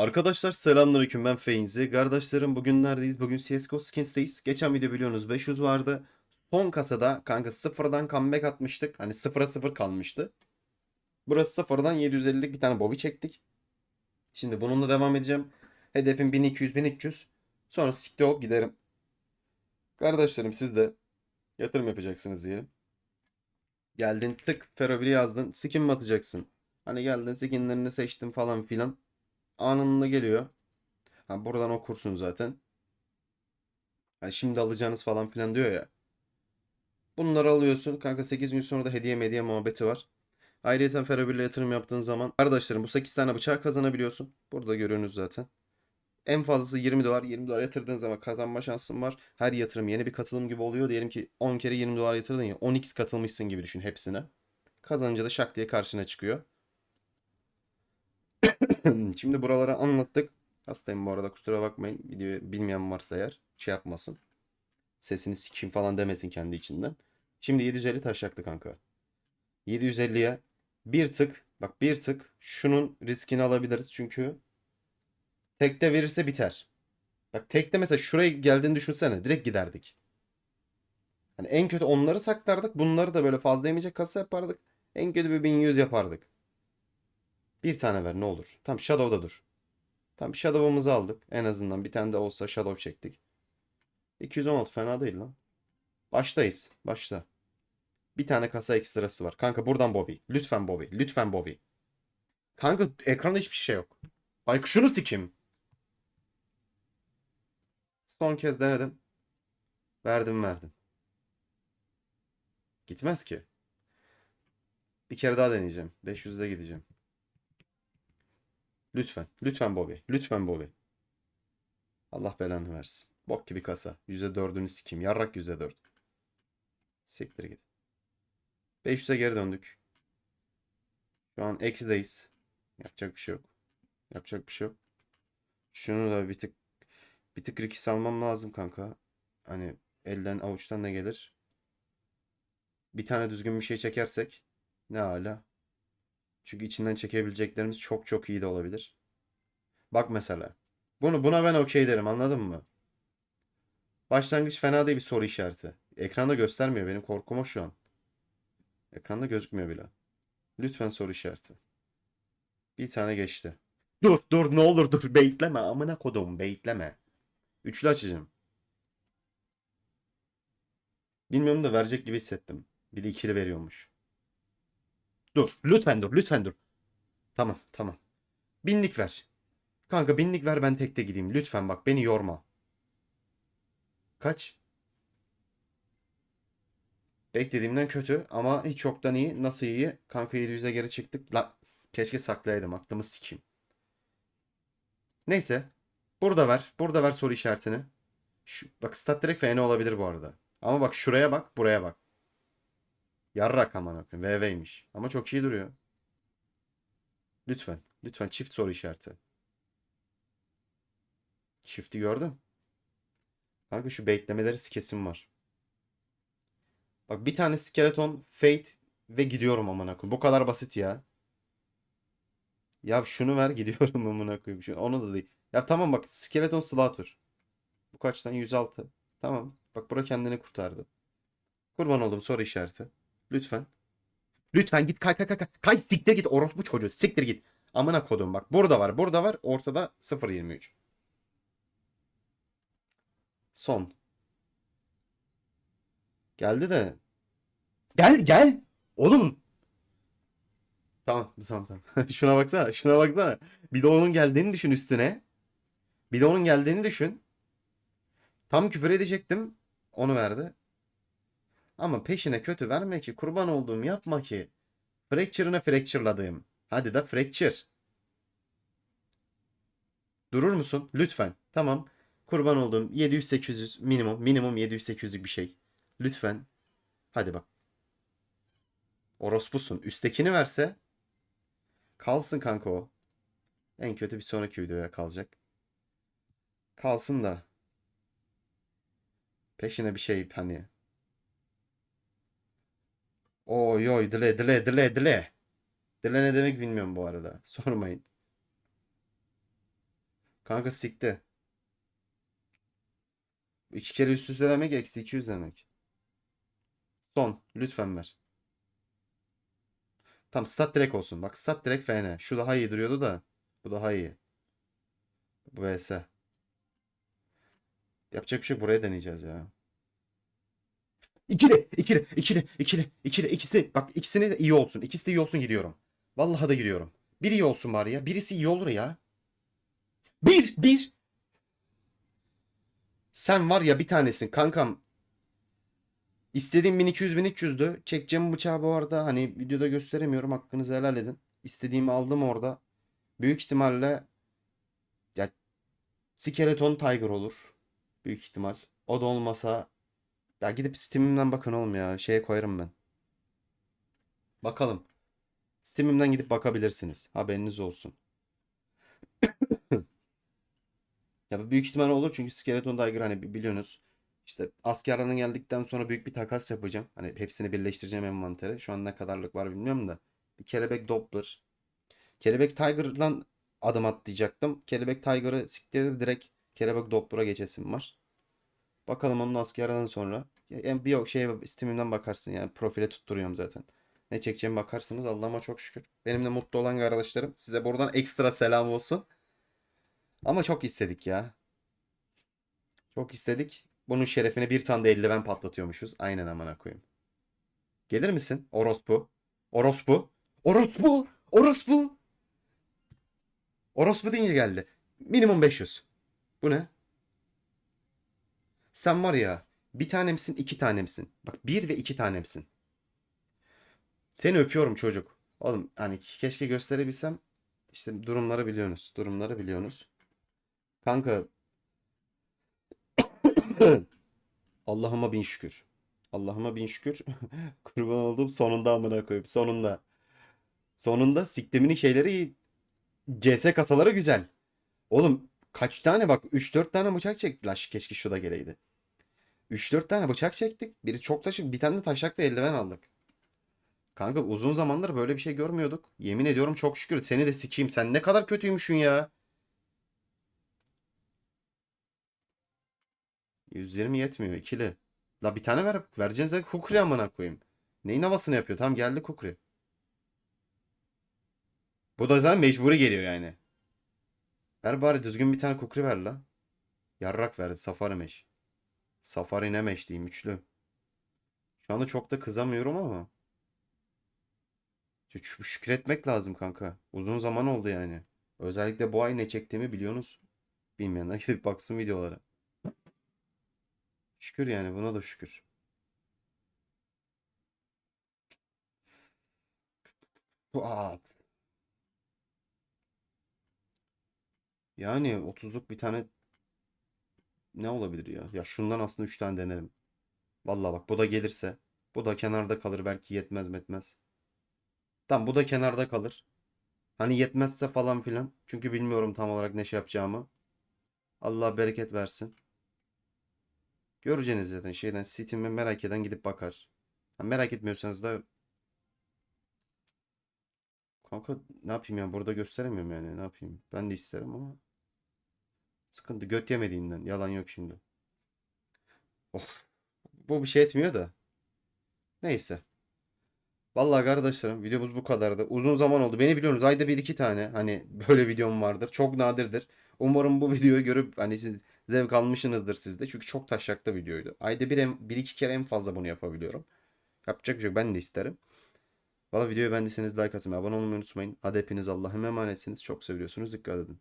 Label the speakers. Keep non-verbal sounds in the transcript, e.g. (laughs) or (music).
Speaker 1: Arkadaşlar selamünaleyküm ben Feinzi. Kardeşlerim bugün neredeyiz? Bugün CSGO Skins'teyiz. Geçen video biliyorsunuz 500 vardı. Son kasada kanka sıfırdan comeback atmıştık. Hani sıfıra sıfır kalmıştı. Burası sıfırdan 750'lik bir tane Bobby çektik. Şimdi bununla devam edeceğim. Hedefim 1200-1300. Sonra siktir olup giderim. Kardeşlerim siz de yatırım yapacaksınız diye. Geldin tık Ferobili yazdın. Skin mi atacaksın? Hani geldin skinlerini seçtin falan filan anında geliyor. Ha, buradan okursun zaten. Hani şimdi alacağınız falan filan diyor ya. Bunları alıyorsun. Kanka 8 gün sonra da hediye mediye muhabbeti var. Ayrıca Ferrobil'e yatırım yaptığın zaman arkadaşlarım bu 8 tane bıçağı kazanabiliyorsun. Burada görüyorsunuz zaten. En fazlası 20 dolar. 20 dolar yatırdığın zaman kazanma şansın var. Her yatırım yeni bir katılım gibi oluyor. Diyelim ki 10 kere 20 dolar yatırdın ya 10x katılmışsın gibi düşün hepsine. Kazanınca da şak diye karşına çıkıyor. (clears throat) Şimdi buraları anlattık. Hastayım bu arada kusura bakmayın. Videoyu bilmeyen varsa eğer şey yapmasın. Sesini sikeyim falan demesin kendi içinden. Şimdi 750 taş yaktı kanka. 750'ye bir tık bak bir tık şunun riskini alabiliriz çünkü tekte verirse biter. Bak tekte mesela şuraya geldiğini düşünsene direkt giderdik. Hani en kötü onları saklardık. Bunları da böyle fazla yemeyecek kasa yapardık. En kötü bir 1100 yapardık. Bir tane ver ne olur. Tam Shadow'da dur. Tam Shadow'umuzu aldık. En azından bir tane de olsa Shadow çektik. 216 fena değil lan. Baştayız. Başta. Bir tane kasa ekstrası var. Kanka buradan Bobby. Lütfen Bobby. Lütfen Bobby. Kanka ekranda hiçbir şey yok. Bak şunu sikim. Son kez denedim. Verdim verdim. Gitmez ki. Bir kere daha deneyeceğim. 500'e gideceğim. Lütfen. Lütfen Bobby. Lütfen Bobby. Allah belanı versin. Bok gibi kasa. %4'ünü sikeyim. Yarrak %4. Siktir git. 500'e geri döndük. Şu an eksideyiz. Yapacak bir şey yok. Yapacak bir şey yok. Şunu da bir tık bir tık risk almam lazım kanka. Hani elden avuçtan ne gelir? Bir tane düzgün bir şey çekersek ne hala. Çünkü içinden çekebileceklerimiz çok çok iyi de olabilir. Bak mesela. Bunu buna ben okey derim anladın mı? Başlangıç fena değil bir soru işareti. Ekranda göstermiyor benim korkum o şu an. Ekranda gözükmüyor bile. Lütfen soru işareti. Bir tane geçti. Dur dur ne olur dur baitleme amına kodum baitleme. Üçlü açacağım. Bilmiyorum da verecek gibi hissettim. Bir de ikili veriyormuş. Dur. Lütfen dur. Lütfen dur. Tamam. Tamam. Binlik ver. Kanka binlik ver ben tekte gideyim. Lütfen bak beni yorma. Kaç? Beklediğimden kötü ama hiç çoktan iyi. Nasıl iyi? Kanka 700'e geri çıktık. La keşke saklayaydım. Aklımı sikeyim. Neyse. Burada ver. Burada ver soru işaretini. Şu, bak stat direkt FN olabilir bu arada. Ama bak şuraya bak. Buraya bak. Yarrak aman koyayım. VV'ymiş. Ama çok iyi duruyor. Lütfen. Lütfen çift soru işareti. Shift'i gördün. Kanka şu baitlemeleri kesim var. Bak bir tane skeleton, fate ve gidiyorum amına koyayım. Bu kadar basit ya. Ya şunu ver (laughs) gidiyorum amına koyayım. Onu da değil. Ya tamam bak skeleton slaughter. Bu kaçtan? 106. Tamam. Bak bura kendini kurtardı. Kurban oldum soru işareti. Lütfen. Lütfen git kay kay kay kay. Kay siktir git orospu çocuğu siktir git. Amına kodum bak burada var burada var ortada 0.23. Son. Geldi de. Gel gel. Oğlum. Tamam tamam tamam. (laughs) şuna baksana şuna baksana. Bir de onun geldiğini düşün üstüne. Bir de onun geldiğini düşün. Tam küfür edecektim. Onu verdi. Ama peşine kötü verme ki kurban olduğum yapma ki. Fracture'ını fracture'ladığım. Hadi da fracture. Durur musun? Lütfen. Tamam. Kurban olduğum 700-800 minimum. Minimum 700-800'lük bir şey. Lütfen. Hadi bak. Orospusun. Üsttekini verse kalsın kanka o. En kötü bir sonraki videoya kalacak. Kalsın da. Peşine bir şey hani Oy oy dile dile dile dile. Dile ne demek bilmiyorum bu arada. (laughs) Sormayın. Kanka sikti. İki kere üst üste demek eksi 200 demek. Son. Lütfen ver. Tamam stat direkt olsun. Bak stat direkt FN. Şu daha iyi duruyordu da. Bu daha iyi. Bu vs. Yapacak bir şey buraya deneyeceğiz ya. İkili, ikili, ikili, ikili, ikili, ikisi. Bak ikisine de iyi olsun. İkisi de iyi olsun gidiyorum. Vallahi da gidiyorum. Bir iyi olsun bari ya. Birisi iyi olur ya. Bir, bir. Sen var ya bir tanesin kankam. İstediğim 1200 1300'dü. Çekeceğim bıçağı bu arada hani videoda gösteremiyorum. Hakkınızı helal edin. İstediğimi aldım orada. Büyük ihtimalle ya Skeleton Tiger olur. Büyük ihtimal. O da olmasa ya gidip Steam'imden bakın oğlum ya. Şeye koyarım ben. Bakalım. Steam'imden gidip bakabilirsiniz. Haberiniz olsun. (coughs) Ya büyük ihtimal olur çünkü Skeleton Tiger hani bi- biliyorsunuz. İşte askerlerden geldikten sonra büyük bir takas yapacağım. Hani hepsini birleştireceğim envantere. Şu an ne kadarlık var bilmiyorum da. Bir kelebek Doppler. Kelebek Tiger'dan adım atlayacaktım. Kelebek Tiger'ı siktir direkt kelebek Doppler'a geçesim var. Bakalım onun askerden sonra. Ya, bir yok şeye bakarsın yani profile tutturuyorum zaten. Ne çekeceğimi bakarsınız Allah'ıma çok şükür. Benimle mutlu olan kardeşlerim. Size buradan ekstra selam olsun. Ama çok istedik ya. Çok istedik. Bunun şerefine bir tane de eldiven patlatıyormuşuz. Aynen amına koyayım. Gelir misin? Orospu. Orospu. Orospu. Orospu. Orospu deyince geldi. Minimum 500. Bu ne? Sen var ya bir tanemsin iki tanemsin. Bak bir ve iki tanemsin. Seni öpüyorum çocuk. Oğlum hani keşke gösterebilsem. İşte durumları biliyorsunuz. Durumları biliyorsunuz. Kanka (coughs) Allah'ıma bin şükür. Allah'ıma bin şükür. (laughs) Kurban oldum sonunda amına koyayım. Sonunda. Sonunda siktiminin şeyleri CS kasaları güzel. Oğlum kaç tane bak 3-4 tane bıçak çektiler. Keşke şu da geleydi. 3-4 tane bıçak çektik. Biri çok taşık. Bir tane de taşaklı eldiven aldık. Kanka uzun zamandır böyle bir şey görmüyorduk. Yemin ediyorum çok şükür. Seni de sikeyim. Sen ne kadar kötüymüşsün ya. 120 yetmiyor. ikili. La bir tane ver. Vereceğiniz de Kukri amına koyayım. Neyin havasını yapıyor? Tamam geldi Kukri. Bu da zaten mecburi geliyor yani. Ver bari düzgün bir tane Kukri ver la. Yarrak verdi. Safari meş. Safari ne meş diyeyim üçlü. Şu anda çok da kızamıyorum ama. Şük- Şükretmek lazım kanka. Uzun zaman oldu yani. Özellikle bu ay ne çektiğimi biliyorsunuz. Bilmeyenler (laughs) gidip baksın videolara. Şükür yani buna da şükür. Fuat. Yani 30'luk bir tane ne olabilir ya? Ya şundan aslında 3 tane denerim. Vallahi bak bu da gelirse. Bu da kenarda kalır belki yetmez metmez. Tamam bu da kenarda kalır. Hani yetmezse falan filan. Çünkü bilmiyorum tam olarak ne şey yapacağımı. Allah bereket versin. Göreceğiniz zaten şeyden Steam'e merak eden gidip bakar. Ha, merak etmiyorsanız da kanka ne yapayım ya burada gösteremiyorum yani ne yapayım. Ben de isterim ama sıkıntı göt yemediğinden yalan yok şimdi. Of bu bir şey etmiyor da. Neyse. Vallahi kardeşlerim videomuz bu kadardı. Uzun zaman oldu. Beni biliyorsunuz ayda bir iki tane hani böyle videom vardır. Çok nadirdir. Umarım bu videoyu görüp hani siz zevk almışsınızdır siz de. Çünkü çok taşaklı videoydu. Ayda bir, en- bir iki kere en fazla bunu yapabiliyorum. Yapacak bir şey yok. Ben de isterim. Valla videoyu beğendiyseniz like atmayı, abone olmayı unutmayın. Hadi hepiniz Allah'a emanetsiniz. Çok seviyorsunuz. Dikkat edin.